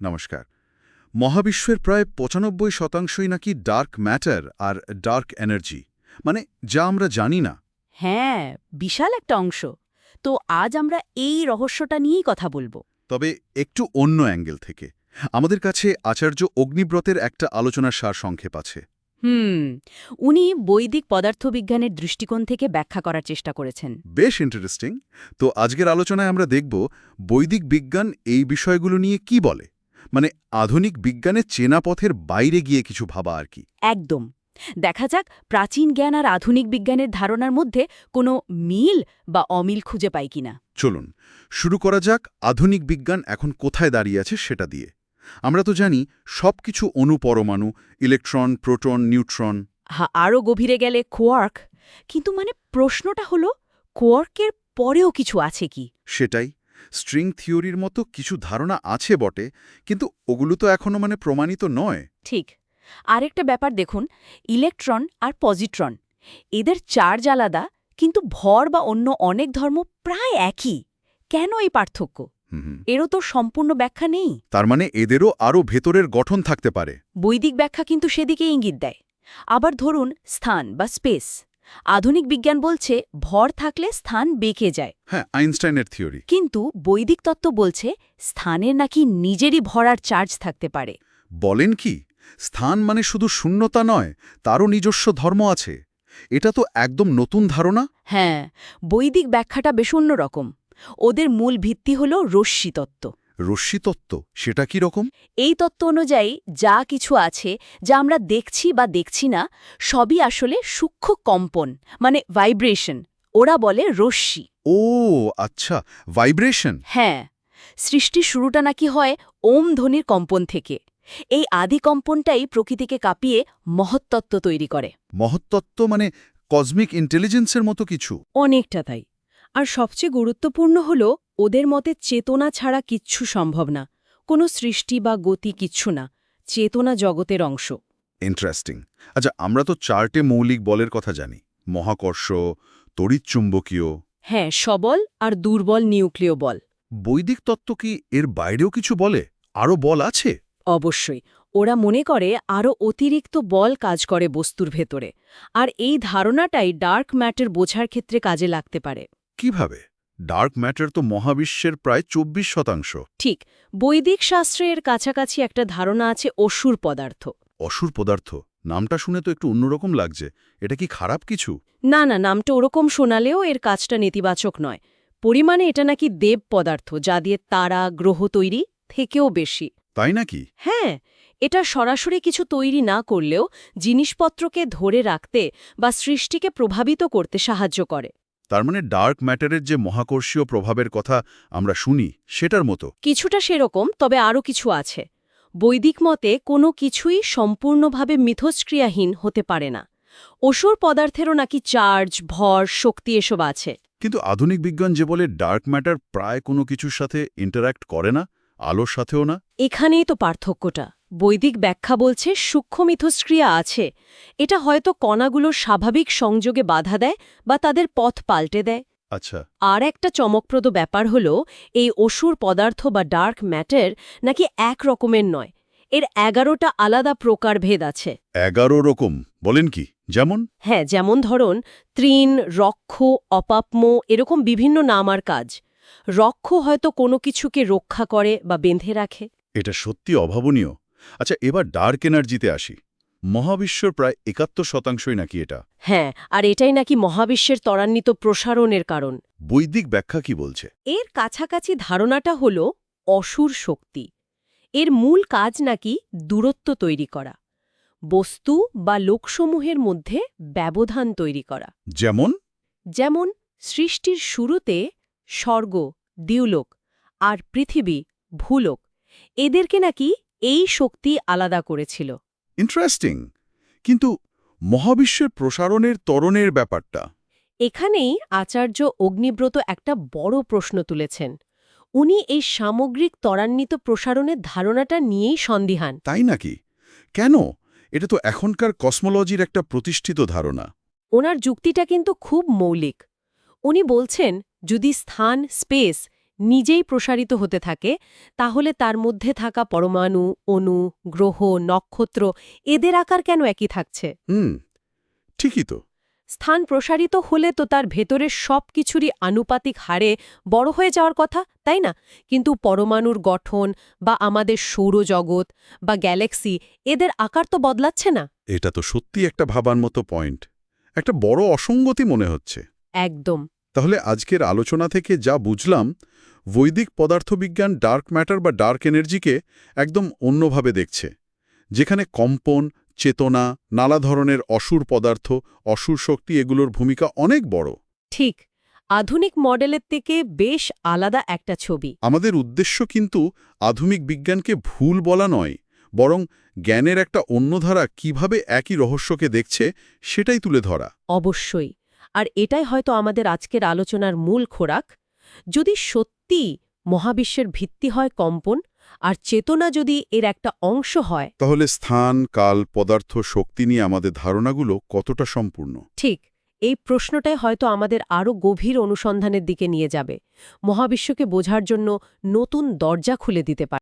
নমস্কার। মহাবিশ্বের প্রায় পঁচানব্বই শতাংশই নাকি ডার্ক ম্যাটার আর ডার্ক এনার্জি মানে যা আমরা জানি না। হ্যাঁ বিশাল একটা অংশ। তো আজ আমরা এই রহস্যটা নিয়েই কথা বলব। তবে একটু অন্য অ্যাঙ্গেল থেকে। আমাদের কাছে আচার্য অগ্নিব্রতের একটা আলোচনার সার সংক্ষেপ আছে। হুম উনি বৈদিক পদার্থবিজ্ঞানের দৃষ্টিকোণ থেকে ব্যাখ্যা করার চেষ্টা করেছেন। বেশ ইন্টারেস্টিং তো আজকের আলোচনায় আমরা দেখব বৈদিক বিজ্ঞান এই বিষয়গুলো নিয়ে কি বলে। মানে আধুনিক বিজ্ঞানের চেনা পথের বাইরে গিয়ে কিছু ভাবা আর কি। একদম। দেখা যাক প্রাচীন জ্ঞান আর আধুনিক বিজ্ঞানের ধারণার মধ্যে কোনো মিল বা অমিল খুঁজে পাই কিনা। চলুন শুরু করা যাক আধুনিক বিজ্ঞান এখন কোথায় দাঁড়িয়ে আছে সেটা দিয়ে। আমরা তো জানি সব কিছু অণুপরমাণু ইলেকট্রন প্রোটন নিউট্রন। হা আরও গভীরে গেলে কোয়ার্ক। কিন্তু মানে প্রশ্নটা হলো কোয়ার্কের পরেও কিছু আছে কি? সেটাই। স্ট্রিং থিওরির মতো কিছু ধারণা আছে বটে কিন্তু ওগুলো তো এখনও মানে প্রমাণিত নয়। ঠিক। আরেকটা ব্যাপার দেখুন ইলেকট্রন আর পজিট্রন এদের চার্জ আলাদা কিন্তু ভর বা অন্য অনেক ধর্ম প্রায় একই। কেন এই পার্থক্য। এরও তো সম্পূর্ণ ব্যাখ্যা নেই। তার মানে এদেরও আরও ভেতরের গঠন থাকতে পারে। বৈদিক ব্যাখ্যা কিন্তু সেদিকে ইঙ্গিত দেয়। আবার ধরুন স্থান বা স্পেস। আধুনিক বিজ্ঞান বলছে ভর থাকলে স্থান বেঁকে যায়। হ্যাঁ আইনস্টাইনের থিওরি। কিন্তু বৈদিক তত্ত্ব বলছে স্থানের নাকি নিজেরই ভরার চার্জ থাকতে পারে। বলেন কি? স্থান মানে শুধু শূন্যতা নয় তারও নিজস্ব ধর্ম আছে। এটা তো একদম নতুন ধারণা? হ্যাঁ বৈদিক ব্যাখ্যাটা বেশ অন্যরকম। ওদের মূল ভিত্তি হল রশ্মি তত্ত্ব রশ্মিতত্ত্ব সেটা কি রকম? এই তত্ত্ব অনুযায়ী যা কিছু আছে যা আমরা দেখছি বা দেখছি না সবই আসলে সূক্ষ্ম কম্পন মানে ভাইব্রেশন ওরা বলে রশ্মি। ও আচ্ছা ভাইব্রেশন হ্যাঁ সৃষ্টি শুরুটা নাকি হয় ওম ধ্বনির কম্পন থেকে। এই আদি কম্পনটাই প্রকৃতিকে কাঁপিয়ে মহত্তত্ত্ব তৈরি করে। মহত্তত্ত্ব মানে কসমিক ইন্টেলিজেন্সের মতো কিছু? অনেকটা তাই। আর সবচেয়ে গুরুত্বপূর্ণ হল ওদের মতে চেতনা ছাড়া কিচ্ছু সম্ভব না। কোনো সৃষ্টি বা গতি কিচ্ছু না। চেতনা জগতের অংশ। ইন্টারেস্টিং আচ্ছা আমরা তো চারটে মৌলিক বলের কথা জানি। মহাকর্ষ তড়িৎচুম্বকীয়। হ্যাঁ সবল আর দুর্বল নিউক্লিয় বল। বৈদিক তত্ত্ব কি এর বাইরেও কিছু বলে? আরও বল আছে? অবশ্যই। ওরা মনে করে আরও অতিরিক্ত বল কাজ করে বস্তুর ভেতরে। আর এই ধারণাটাই ডার্ক ম্যাটার বোঝার ক্ষেত্রে কাজে লাগতে পারে। কীভাবে? ডার্ক ম্যাটার তো মহাবিশ্বের প্রায় চব্বিশ শতাংশ। ঠিক বৈদিক শাস্ত্রের কাছাকাছি একটা ধারণা আছে অসুর পদার্থ। অসুর পদার্থ? নামটা শুনে তো একটু অন্যরকম লাগছে। এটা কি খারাপ কিছু? না না নামটা ওরকম শোনালেও এর কাজটা নেতিবাচক নয়। পরিমাণে এটা নাকি দেব পদার্থ যা দিয়ে তারা গ্রহ তৈরি থেকেও বেশি। তাই নাকি? হ্যাঁ এটা সরাসরি কিছু তৈরি না করলেও জিনিসপত্রকে ধরে রাখতে বা সৃষ্টিকে প্রভাবিত করতে সাহায্য করে। তার মানে ডার্ক ম্যাটারের যে মহাকর্ষীয় প্রভাবের কথা আমরা শুনি সেটার মতো। কিছুটা সেরকম তবে আরও কিছু আছে। বৈদিক মতে কোনো কিছুই সম্পূর্ণভাবে মিথস্ক্রিয়াহীন হতে পারে না। অসুর পদার্থেরও নাকি চার্জ ভর শক্তি এসব আছে। কিন্তু আধুনিক বিজ্ঞান যে বলে ডার্ক ম্যাটার প্রায় কোনো কিছুর সাথে ইন্টারঅ্যাক্ট করে না আলোর সাথেও না। এখানেই তো পার্থক্যটা। বৈদিক ব্যাখ্যা বলছে সূক্ষ্ম মিথস্ক্রিয়া আছে। এটা হয়তো কণাগুলোর স্বাভাবিক সংযোগে বাধা দেয় বা তাদের পথ পাল্টে দেয়। আচ্ছা। আর একটা চমকপ্রদ ব্যাপার হল এই অসুর পদার্থ বা ডার্ক ম্যাটার নাকি এক রকমের নয়। এর এগারোটা আলাদা প্রকারভেদ আছে। এগারো রকম বলেন কি? যেমন? হ্যাঁ যেমন ধরুন তৃণ রক্ষ অপাপ্ম এরকম বিভিন্ন নাম আর কাজ। রক্ষ হয়তো কোনো কিছুকে রক্ষা করে বা বেঁধে রাখে। এটা সত্যি অভাবনীয়। আচ্ছা এবার ডার্ক এনার্জিতে আসি। মহাবিশ্বর প্রায় একাত্তর শতাংশই নাকি এটা? হ্যাঁ আর এটাই নাকি মহাবিশ্বের ত্বরান্বিত প্রসারণের কারণ। বৈদিক ব্যাখ্যা কি বলছে? এর কাছাকাছি ধারণাটা হল অসুর শক্তি। এর মূল কাজ নাকি দূরত্ব তৈরি করা। বস্তু বা লোকসমূহের মধ্যে ব্যবধান তৈরি করা। যেমন? যেমন সৃষ্টির শুরুতে স্বর্গ দিউলোক আর পৃথিবী ভূলোক। এদেরকে নাকি এই শক্তি আলাদা করেছিল। ইন্টারেস্টিং কিন্তু মহাবিশ্বের প্রসারণের ত্বরণের ব্যাপারটা। এখানেই আচার্য অগ্নিব্রত একটা বড় প্রশ্ন তুলেছেন। উনি এই সামগ্রিক ত্বরান্বিত প্রসারণের ধারণাটা নিয়েই সন্দিহান। তাই নাকি? কেন? এটা তো এখনকার কসমোলজির একটা প্রতিষ্ঠিত ধারণা। ওনার যুক্তিটা কিন্তু খুব মৌলিক। উনি বলছেন যদি স্থান স্পেস নিজেই প্রসারিত হতে থাকে তাহলে তার মধ্যে থাকা পরমাণু অণু গ্রহ নক্ষত্র এদের আকার কেন একই থাকছে? হুম ঠিকই তো। স্থান প্রসারিত হলে তো তার ভেতরের সব কিছুরই আনুপাতিক হারে বড় হয়ে যাওয়ার কথা তাই না? কিন্তু পরমাণুর গঠন বা আমাদের সৌরজগৎ বা গ্যালাক্সি এদের আকার তো বদলাচ্ছে না। এটা তো সত্যি একটা ভাবার মতো পয়েন্ট। একটা বড় অসঙ্গতি মনে হচ্ছে। একদম। তাহলে আজকের আলোচনা থেকে যা বুঝলাম বৈদিক পদার্থবিজ্ঞান ডার্ক ম্যাটার বা ডার্ক এনার্জিকে একদম অন্যভাবে দেখছে যেখানে কম্পন চেতনা নানা ধরনের অসুর পদার্থ অসুর শক্তি এগুলোর ভূমিকা অনেক বড়। ঠিক আধুনিক মডেলের থেকে বেশ আলাদা একটা ছবি। আমাদের উদ্দেশ্য কিন্তু আধুনিক বিজ্ঞানকে ভুল বলা নয় বরং জ্ঞানের একটা অন্য ধারা কীভাবে একই রহস্যকে দেখছে সেটাই তুলে ধরা। অবশ্যই। আর এটাই হয়তো আমাদের আজকের আলোচনার মূল খোরাক। যদি সত্যি মহাবিশ্বের ভিত্তি হয় কম্পন আর চেতনা যদি এর একটা অংশ হয় তাহলে স্থান কাল পদার্থ শক্তি নিয়ে আমাদের ধারণাগুলো কতটা সম্পূর্ণ? ঠিক এই প্রশ্নটাই হয়তো আমাদের আরও গভীর অনুসন্ধানের দিকে নিয়ে যাবে। মহাবিশ্বকে বোঝার জন্য নতুন দরজা খুলে দিতে পারে।